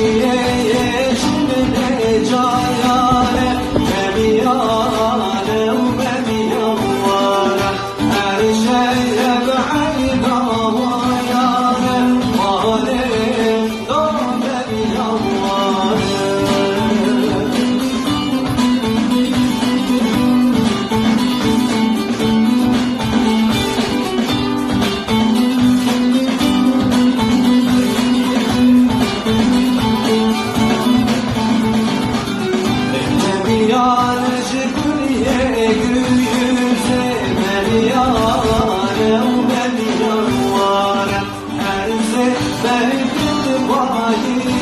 Yeah. Ben gittim babayı.